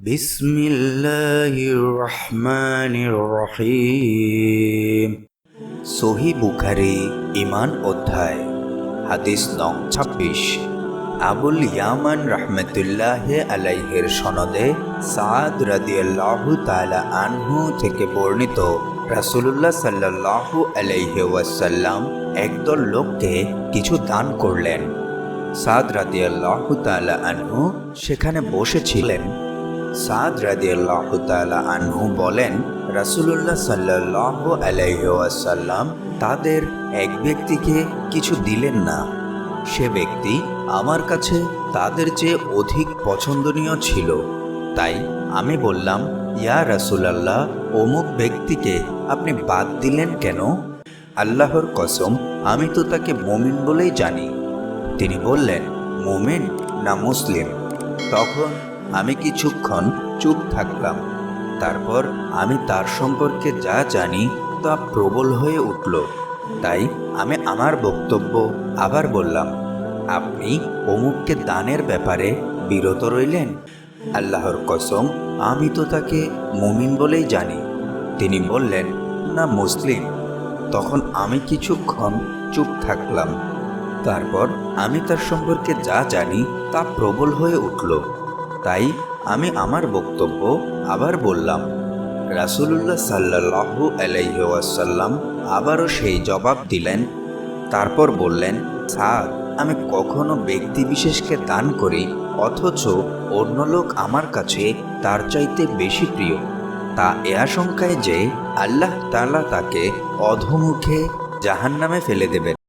بسم الله الرحمن الرحيم সহি বুখারি ইমান অধ্যায় হাদিস নং ছাব্বিশ আবুল ইয়ামান রহমতুল্লাহ আলাইহের সনদে সাদ রাদিয়াল্লাহু তাআলা আনহু থেকে বর্ণিত রাসূলুল্লাহ সাল্লাল্লাহু আলাইহি ওয়াসাল্লাম একদল লোককে কিছু দান করলেন সাদ রাদিয়াল্লাহু তাআলা আনহু সেখানে বসেছিলেন সাদ রাদিয়াল্লাহু তাআলা আনহু বলেন, রাসূলুল্লাহ সাল্লাল্লাহু আলাইহি ওয়াসাল্লাম তাদের এক ব্যক্তিকে কিছু দিলেন না। সে ব্যক্তি আমার কাছে তাদের চেয়ে অধিক পছন্দনীয় ছিল। তাই আমি বললাম, ইয়া রাসূলুল্লাহ, অমুক ব্যক্তিকে আপনি বাদ দিলেন কেন? আল্লাহর কসম, আমি তো তাকে মুমিন বলেই জানি। তিনি বললেন, মুমিন না মুসলিম? তখন আমি কিছুক্ষণ চুপ থাকলাম। তারপর আমি তার সম্পর্কে যা জানি তা প্রবল হয়ে উঠল। তাই আমি আমার বক্তব্য আবার বললাম, আপনি অমুককে দানের ব্যাপারে বিরত রইলেন? আল্লাহর কসম, আমি তো তাকে মুমিন বলেই জানি। তিনি বললেন, না, মুসলিম। তখন আমি কিছুক্ষণ চুপ থাকলাম। তারপর আমি তার সম্পর্কে যা জানি তা প্রবল হয়ে উঠল। তাই আমি আমার বক্তব্য আবার বললাম। রাসূলুল্লাহ সাল্লাল্লাহু আলাইহি ওয়াসাল্লাম আবারও সেই জবাব দিলেন। তারপর বললেন, স্যার, আমি কখনো ব্যক্তি বিশেষকে দান করি, অথচ অন্য লোক আমার কাছে তার চাইতে বেশি প্রিয়। তা এ আশঙ্কায় যে আল্লাহ তাআলা তাকে অধমুখে জাহান্নামে ফেলে দেবেন।